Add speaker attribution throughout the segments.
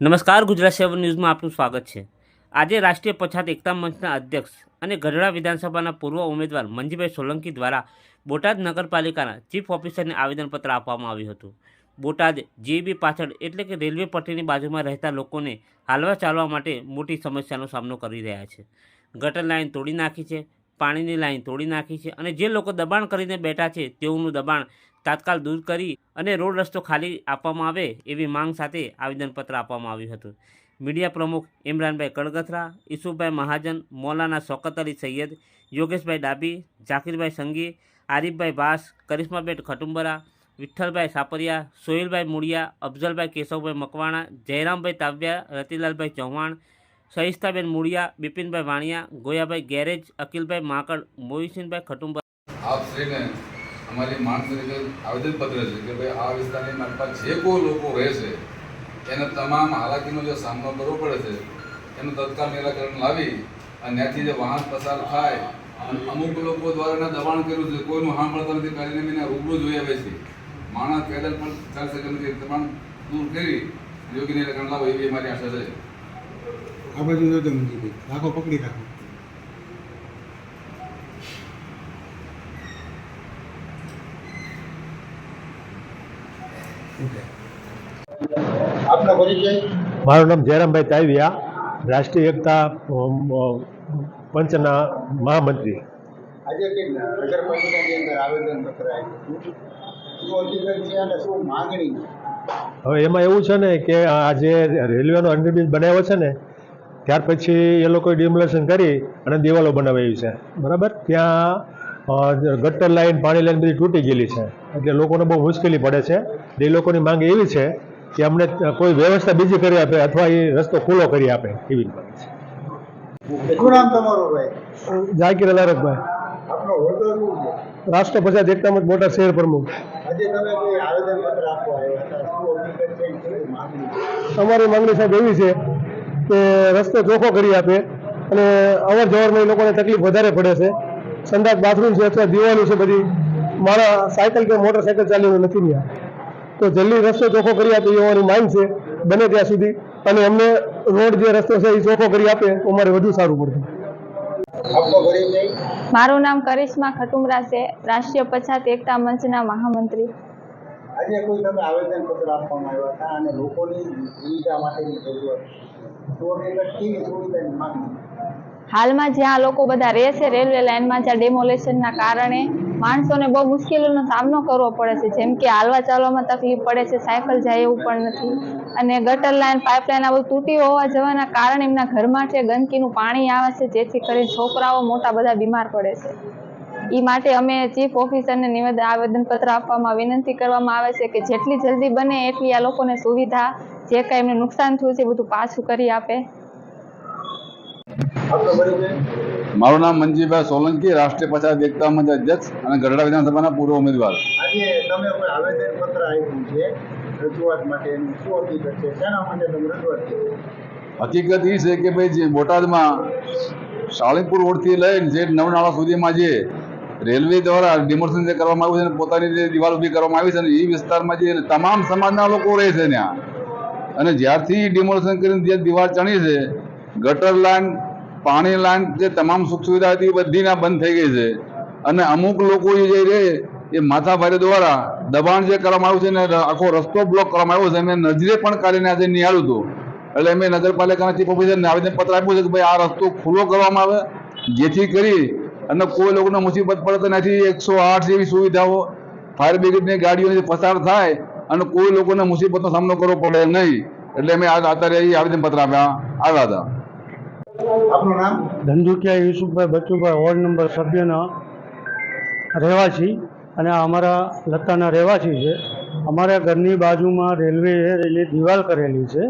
Speaker 1: નમસ્કાર, ગુજરાત સેવન ન્યૂઝમાં આપનું સ્વાગત છે. આજે રાષ્ટ્રીય પછાત એકતા મંચના અધ્યક્ષ અને ગઢડા વિધાનસભાના પૂર્વ ઉમેદવાર મંજીભાઈ સોલંકી દ્વારા બોટાદ નગરપાલિકાના ચીફ ઓફિસરને આવેદનપત્ર આપવામાં આવ્યું હતું. બોટાદ જીબી પાછળ એટલે કે રેલવે પટ્ટીની બાજુમાં રહેતા લોકોને હાલવા ચાલવા માટે મોટી સમસ્યાનો સામનો કરી રહ્યા છે. ગટર લાઇન તોડી નાખી છે, પાણીની લાઇન તોડી નાખી છે અને જે લોકો દબાણ કરીને બેઠા છે તેઓનું દબાણ તાત્કાલ દૂર કરી અને રોડ રસ્તો ખાલી આપવામાં આવે એવી માંગ સાથે આવેદનપત્ર આપવામાં આવ્યું હતું. મીડિયા પ્રમુખ ઇમરાનભાઈ કડગથરા ઈસુભાઈ મહાજન, મૌલાના શોકત અલી સૈયદ, યોગેશભાઈ ડાબી ઝાકીરભાઈ સંઘી આરીફભાઈ ભાસ કરિશ્માબેન ખટુંબરા, વિઠ્ઠલભાઈ સાપરિયા, સોહેલભાઈ મૂળિયા, અફઝલભાઈ કેશવભાઈ મકવાણા, જયરામભાઈ તાવ્યા, રતિલાલભાઈ ચૌહાણ સહિસ્તાબેન મૂળિયા, બિપિનભાઈ વાણિયા, ગોયાભાઈ ગેરેજ, અકિલભાઈ માકડ મોહિસિનભાઈ ખટુંબરા.
Speaker 2: અમારી માણસ તરીકે આવેદનપત્ર છે કે ભાઈ આ વિસ્તારની આસપાસ જે કોઈ લોકો રહે છે, એને તમામ હાલાકીનો જે સામનો કરવો પડે છે, એનું તત્કાલ નિરાકરણ લાવી અને ત્યાંથી જે વાહન પસાર થાય અમુક લોકો દ્વારા એને દબાણ કર્યું છે, કોઈનું સાંભળતા નથી કરીને મેં રૂબરૂ જોઈ આવે છે. માણસ પેદલ પણ ચાર શકે દબાણ દૂર કરી યોગ્ય નિરાકરણ લાવો, એવી મારી આશા છે.
Speaker 3: આ બાજુ જો રાખો, પકડી રાખો. આપનો પરિચય?
Speaker 4: મારું નામ જયરામભાઈ તાવ્યા રાષ્ટ્રીય એકતા પંચના મહામંત્રી.
Speaker 3: આજે કે નગરપાલિકાની અંદર આવેદન આવ્યું શું હકીકત છે અને શું માંગણી
Speaker 4: હવે એમાં એવું છે ને કે આ જે રેલવેનો અંડરબ્રિજ બનાવ્યો છે ને ત્યાર પછી એ લોકોએ ડિમોલેશન કરી અને દિવાલો બનાવી છે. બરાબર? ત્યાં ગટર લાઈન પાણી લાઈન બધી તૂટી ગયેલી છે. એટલે લોકોને બહુ મુશ્કેલી પડે છે. એ લોકોની માંગ એવી છે કે અમને કોઈ વ્યવસ્થા બીજી કરી આપે અથવા એ રસ્તો ખુલ્લો કરી આપે એવી જાકીર અલારકભાઈ રાષ્ટ્ર પંચાયત એકતામત મોટા શહેર પ્રમુખ? અમારી માંગણી સાહેબ એવી છે કે રસ્તો ચોખ્ખો કરી આપે અને અવર જવરમાં એ લોકોને તકલીફ વધારે પડે છે. સંડાસ બાથરૂમ છે અથવા દીવાનું છે બધી. મારા સાયકલ કે મોટરસાયકલ ચાલીને નથી રહ્યા. તો જલ્દી રસ્તો ચોખ્ખો કરી આપે એ અમારી માંગ છે બને ત્યાં સુધી. અને અમને રોડ જે રસ્તો છે એ ચોખ્ખો કરી આપે તો અમારે વધુ સારું પડશે.
Speaker 5: મારું નામ કરિશ્મા ખટુમરા છે રાષ્ટ્રીય પછાત એકતા મંચના મહામંત્રી.
Speaker 3: આજે કોઈ તમે આવેદન પત્ર આપવામાં આવ્યા હતા અને લોકોની સુવિધા માટેની રજૂઆત તો કેવી સુવિધાની માંગણી
Speaker 5: હાલમાં જ્યાં લોકો બધા રહે છે, રેલવે લાઇનમાં જ્યાં ડેમોલેશનના કારણે માણસોને બહુ મુશ્કેલીનો સામનો કરવો પડે છે. જેમ કે હાલવા ચાલવામાં તકલીફ પડે છે, સાયકલ જાય એવું પણ નથી. અને ગટર લાઇન, પાઇપલાઇન આ બધું તૂટી હોવા જવાના કારણે એમના ઘરમાં છે ગંદકીનું પાણી આવે છે, જેથી કરીને છોકરાઓ મોટા બધા બીમાર પડે છે. એ માટે અમે ચીફ ઓફિસરને નિવેદન આવેદનપત્ર આપવામાં વિનંતી કરવામાં આવે છે કે જેટલી જલ્દી બને એટલી આ લોકોને સુવિધા, જે કાંઈ એમને નુકસાન થયું છે બધું પાછું કરી આપે.
Speaker 2: મારું નામ મંજીભાઈ સોલંકી રાષ્ટ્રીય પછાત એકતા મંચ અધ્યક્ષ અને ગઢડા વિધાનસભાના પૂર્વ ઉમેદવાર.
Speaker 3: હકીકત
Speaker 2: એ છે કે ભાઈ જે બોટાદમાં સાળીપુર રોડથી લઈને જે નવનાળા સુધીમાં જે રેલવે દ્વારા ડિમોશન જે કરવામાં આવ્યું છે અને પોતાની જે દિવાલ ઊભી કરવામાં આવી છે ને એ વિસ્તારમાં જે તમામ સમાજના લોકો રહે છે ત્યાં. અને જ્યારથી ડિમોશન કરીને જે દિવાલ ચણી છે ગટર લાઈન પાણી લાઈન જે તમામ સુખ સુવિધા હતી એ બધી ના બંધ થઈ ગઈ છે. અને અમુક લોકો જે રહે એ માથાભારી દ્વારા દબાણ જે કરવામાં આવ્યું છે ને, આખો રસ્તો બ્લોક કરવામાં આવ્યો છે મેં નજરે પણ કાઢીને આજે નિહાળ્યું હતું. એટલે મેં નગરપાલિકાના ચીફ ઓફિસરને આવેદનપત્ર આપ્યું છે કે ભાઈ આ રસ્તો ખુલ્લો કરવામાં આવે, જેથી કરી અને કોઈ લોકોને મુસીબત પડે તો નથી એકસો આઠ જેવી સુવિધાઓ ફાયર બ્રિગેડની ગાડીઓથી પસાર થાય અને કોઈ લોકોને મુસીબતનો સામનો કરવો પડે નહીં. એટલે અમે આ અત્યારે આવેદન પત્ર આપ્યા. આવ્યા હતા
Speaker 3: આપનું નામ?
Speaker 6: ધંધુકિયા યુસુફભાઈ બચ્ચુભાઈ વોર્ડ નંબર સભ્યના રહેવાસી અને અમારા લત્તાના રહેવાસી છે. અમારા ઘરની બાજુમાં રેલવે રેલવે દિવાલ કરેલી છે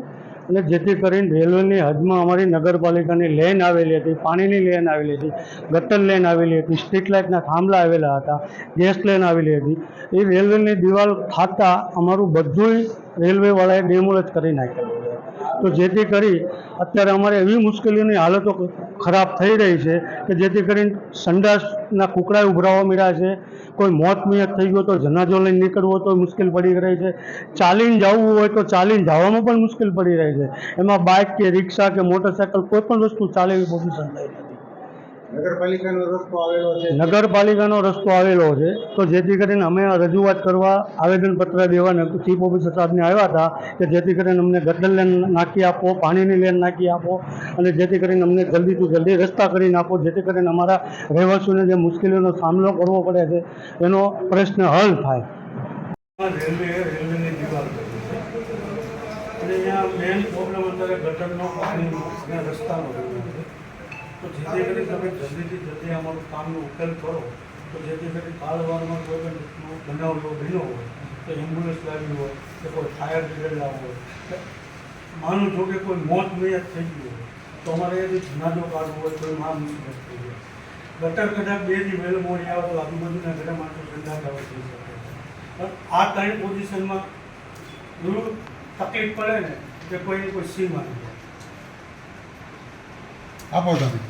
Speaker 6: અને જેથી કરીને રેલવેની હદમાં અમારી નગરપાલિકાની લેન આવેલી હતી, પાણીની લેન આવેલી હતી, ગટર લેન આવેલી હતી, સ્ટ્રીટ લાઇટના થાંભલા આવેલા હતા, ગેસ લેન આવેલી હતી. એ રેલવેની દિવાલ ખાતા અમારું બધુંય રેલવેવાળાએ ડેમોલેજ કરી નાખેલું છે તો જેથી કરી અત્યારે અમારે એવી મુશ્કેલીઓની હાલતો ખરાબ થઈ રહી છે કે જેથી કરીને સંડાસના કુકડાએ ઉભરાવા મળ્યા છે. કોઈ મોત મિયત થઈ ગયો તો જનાજો લઈને નીકળવો તો મુશ્કેલ પડી રહી છે. ચાલીને જવું હોય તો ચાલીને જવામાં પણ મુશ્કેલ પડી રહી છે. એમાં બાઇક કે રિક્ષા કે મોટરસાયકલ કોઈ પણ વસ્તુ ચાલે એવી પોઝિશન થાય નથી
Speaker 3: નગરપાલિકાનો રસ્તો આવેલો છે.
Speaker 6: નગરપાલિકાનો રસ્તો આવેલો છે. તો જેથી કરીને અમે રજૂઆત કરવા આવેદનપત્ર દેવા ચીફ ઓફિસર સાહેબને આવ્યા હતા કે જેથી કરીને અમને ગટર લેન નાખી આપો પાણીની લેન નાખી આપો અને જેથી કરીને અમને જલ્દીથી જલ્દી રસ્તા કરી નાખો જેથી કરીને અમારા રહેવાસીઓને જે મુશ્કેલીઓનો સામનો કરવો પડે છે એનો પ્રશ્ન હલ થાય. રેલવે રેલવેની દીવાલ અને અહીંયા મેઇન પ્રોબ્લેમ અત્યારે ગટરનો પાણીનો અને રસ્તાનો તો જેથી કરી તમે જલ્દીથી જલ્દી અમારું કામનો ઉકેલ કરો. તો જેથી કરી કાળવારમાં કોઈ પણ રીતનો બનાવ એવો બન્યો હોય, તો એમ્બ્યુલન્સ લાવી હોય, કે કોઈ ફાયર બ્રિગેડ લાવવું હોય માનું છો કે કોઈ મોત નિયત થઈ ગયું હોય, તો અમારે એ જનાજો કાઢવો હોય કોઈ એમાં નહીં થઈ ગયો ગટર કદાચ બે દી વહેલો મોડી આવે તો આજુબાજુના ઘરે માણસો કરવા થઈ શકે પણ આ ત્રણ પોઝિશનમાં એવું તકલીફ પડે ને, કે કોઈની કોઈ સીમા નહીં
Speaker 3: આપો તમે.